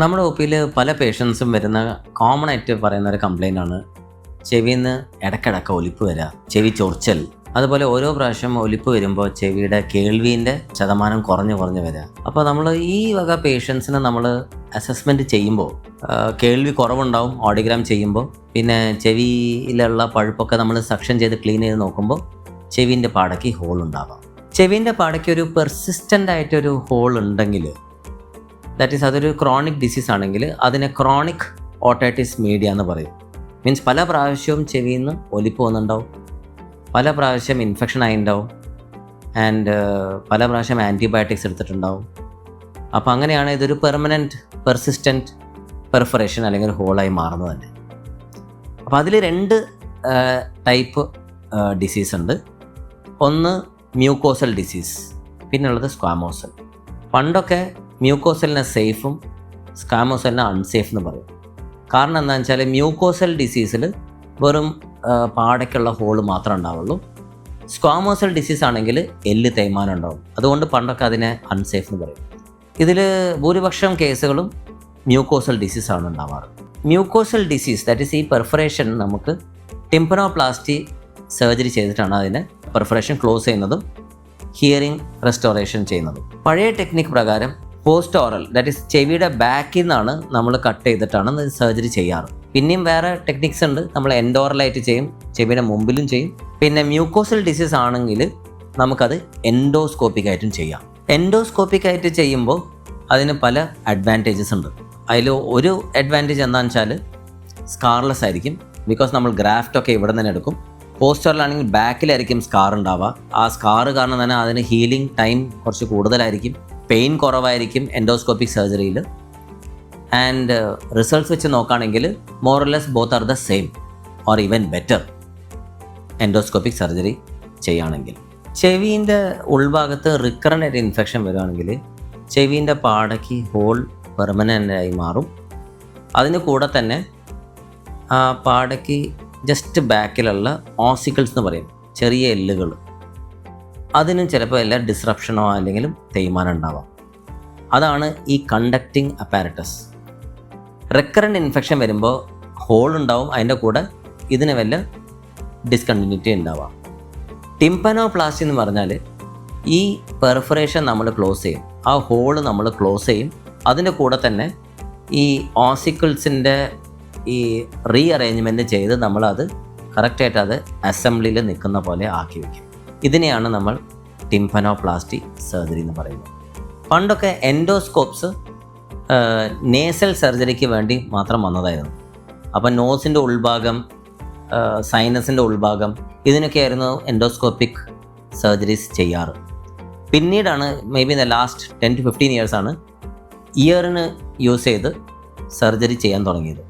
നമ്മുടെ ഒ പല പേഷ്യൻസും വരുന്ന കോമൺ ആയിട്ട് പറയുന്ന ഒരു കംപ്ലൈന്റ് ആണ്. ചെവിയിൽ നിന്ന് ഇടയ്ക്കിടയ്ക്ക് ഒലിപ്പ് വരിക ചെവി ചൊറിച്ചൽ. അതുപോലെ ഓരോ പ്രാവശ്യം ഒലിപ്പ് വരുമ്പോൾ ചെവിയുടെ കേൾവീന്റെ ശതമാനം കുറഞ്ഞു കുറഞ്ഞു വരിക അപ്പോൾ നമ്മൾ ഈ വക പേഷ്യൻസിനെ നമ്മൾ അസസ്മെന്റ് ചെയ്യുമ്പോൾ കേൾവി കുറവുണ്ടാവും ഓഡിഗ്രാം ചെയ്യുമ്പോൾ പിന്നെ ചെവിയിലുള്ള പഴുപ്പൊക്കെ നമ്മൾ സക്ഷൻ ചെയ്ത് ക്ലീൻ ചെയ്ത് നോക്കുമ്പോൾ ചെവിന്റെ പാടയ്ക്ക് ഹോൾ ഉണ്ടാവാം. ചെവിന്റെ പാടയ്ക്ക് ഒരു പെർസിസ്റ്റന്റ് ആയിട്ടൊരു ഹോൾ ഉണ്ടെങ്കിൽ ദാറ്റ് ഈസ് അതൊരു ക്രോണിക് ഡിസീസ് ആണെങ്കിൽ അതിനെ ക്രോണിക് ഓട്ടൈറ്റിസ് മീഡിയ എന്ന് പറയും. മീൻസ് പല പ്രാവശ്യവും ചെവിയിൽ നിന്ന് ഒലിപ്പ് വന്നിട്ടുണ്ടാവും. പല പ്രാവശ്യം ഇൻഫെക്ഷൻ ആയിട്ടുണ്ടാവും. ആൻഡ് പല പ്രാവശ്യം ആന്റിബയോട്ടിക്സ് എടുത്തിട്ടുണ്ടാവും. അപ്പോൾ അങ്ങനെയാണ് ഇതൊരു പെർമനന്റ് പെർസിസ്റ്റന്റ് പെർഫറേഷൻ അല്ലെങ്കിൽ ഹോളായി മാറുന്നത് തന്നെ. അപ്പോൾ അതിൽ രണ്ട് ടൈപ്പ് ഡിസീസ് ഉണ്ട്. ഒന്ന് മ്യൂക്കോസൽ ഡിസീസ് പിന്നുള്ളത് സ്ക്വാമോസൽ പണ്ടൊക്കെ മ്യൂക്കോസലിനെ സേഫും സ്കാമോസലിനെ അൺസേഫ് എന്ന് പറയും. കാരണം എന്താണെന്ന് വെച്ചാൽ മ്യൂക്കോസൽ ഡിസീസിൽ വെറും പാടയ്ക്കുള്ള ഹോൾ മാത്രമേ ഉണ്ടാവുള്ളൂ. സ്ക്വാമോസൽ ഡിസീസ് ആണെങ്കിൽ എല്ല് തേയ്മാനം ഉണ്ടാവും. അതുകൊണ്ട് പണ്ടൊക്കെ അതിനെ അൺസേഫ് എന്ന് പറയും. ഇതിൽ ഭൂരിപക്ഷം കേസുകളും മ്യൂക്കോസൽ ഡിസീസ് ആണ് ഉണ്ടാവാറ്. മ്യൂക്കോസൽ ഡിസീസ് ദാറ്റ് ഈസ് ഈ പെർഫറേഷൻ നമുക്ക് ടിംപനോപ്ലാസ്റ്റി സർജറി ചെയ്തിട്ടാണ് അതിനെ പെർഫറേഷൻ ക്ലോസ് ചെയ്യുന്നതും ഹിയറിംഗ് റെസ്റ്റോറേഷൻ ചെയ്യുന്നതും. പഴയ ടെക്നിക് പ്രകാരം പോസ്റ്റ് ഓറൽ ദാറ്റ് ഈസ് ചെവിയുടെ ബാക്കിൽ നിന്നാണ് നമ്മൾ കട്ട് ചെയ്തിട്ടാണ് സർജറി ചെയ്യാറ്. പിന്നെയും വേറെ ടെക്നിക്സ് ഉണ്ട്. നമ്മൾ എൻഡോറലായിട്ട് ചെയ്യും ചെവിയുടെ മുമ്പിലും ചെയ്യും. പിന്നെ മ്യൂക്കോസൽ ഡിസീസ് ആണെങ്കിൽ നമുക്കത് എൻഡോസ്കോപ്പിക് ആയിട്ടും ചെയ്യാം. എൻഡോസ്കോപ്പിക് ആയിട്ട് ചെയ്യുമ്പോൾ അതിന് പല അഡ്വാന്റേജസ് ഉണ്ട്. അതിൽ ഒരു അഡ്വാന്റേജ് എന്താണെന്ന് വെച്ചാൽ സ്കാർലെസ് ആയിരിക്കും. ബിക്കോസ് നമ്മൾ ഗ്രാഫ്റ്റ് ഒക്കെ ഇവിടെ തന്നെ എടുക്കും. പോസ്റ്ററിലാണെങ്കിൽ ബാക്കിലായിരിക്കും സ്കാർ ഉണ്ടാവുക. ആ സ്കാർ കാരണം തന്നെ അതിന് ഹീലിംഗ് ടൈം കുറച്ച് കൂടുതലായിരിക്കും. പെയിൻ കുറവായിരിക്കും എൻഡോസ്കോപ്പിക് സർജറിയിൽ ആൻഡ് റിസൾട്ട്സ് വെച്ച് നോക്കുകയാണെങ്കിൽ more or less both are the same or even better endoscopic surgery ചെയ്യുകയാണെങ്കിൽ. ചെവീന്റെ ഉൾഭാഗത്ത് റിക്കറന്റ് ഇൻഫെക്ഷൻ വരികയാണെങ്കിൽ ചെവീന്റെ പാടയ്ക്ക് ഹോൾ പെർമനന്റ് ആയി മാറും. അതിന് കൂടെ തന്നെ ആ പാടയ്ക്ക് ജസ്റ്റ് ബാക്കിലുള്ള ഓസിക്കിൾസ് എന്ന് പറയും. ചെറിയ എല്ലുകൾ. അതിനും ചിലപ്പോൾ എല്ലാ ഡിസ്റപ്ഷനോ അല്ലെങ്കിൽ തേയ്മാനം ഉണ്ടാവാം. അതാണ് ഈ കണ്ടക്റ്റിംഗ് അപ്പാരറ്റസ് റെക്കറന്റ് ഇൻഫെക്ഷൻ വരുമ്പോൾ ഹോൾ ഉണ്ടാവും അതിന്റെ കൂടെ ഇതിന് വല്ല ഡിസ്കണ്ടിന്യൂറ്റി ഉണ്ടാവാം. ടിംപനോപ്ലാസ്റ്റി എന്ന് പറഞ്ഞാൽ ഈ പെർഫറേഷൻ നമ്മൾ ക്ലോസ് ചെയ്യും. ആ ഹോൾ നമ്മൾ ക്ലോസ് ചെയ്യും. അതിന്റെ കൂടെ തന്നെ ഈ ഓസിക്കിൾസിന്റെ ഈ റീ അറേഞ്ച്മെന്റ് ചെയ്ത് നമ്മളത് കറക്റ്റായിട്ട് അത് അസംബ്ലിയിൽ നിൽക്കുന്ന പോലെ ആക്കി വയ്ക്കും. ഇതിനെയാണ് നമ്മൾ ടിംഫനോപ്ലാസ്റ്റി സർജറി എന്ന് പറയുന്നത്. പണ്ടൊക്കെ എൻഡോസ്കോപ്സ് നേസൽ സർജറിക്ക് വേണ്ടി മാത്രം വന്നതായിരുന്നു. അപ്പം നോസിന്റെ ഉൾഭാഗം സൈനസിന്റെ ഉൾഭാഗം ഇതിനൊക്കെയായിരുന്നു എൻഡോസ്കോപ്പിക് സർജറീസ് ചെയ്യാറ്. പിന്നീടാണ് maybe the last ten to fifteen ഇയേഴ്സാണ് ഇയറിന് യൂസ് ചെയ്ത് സർജറി ചെയ്യാൻ തുടങ്ങിയത്.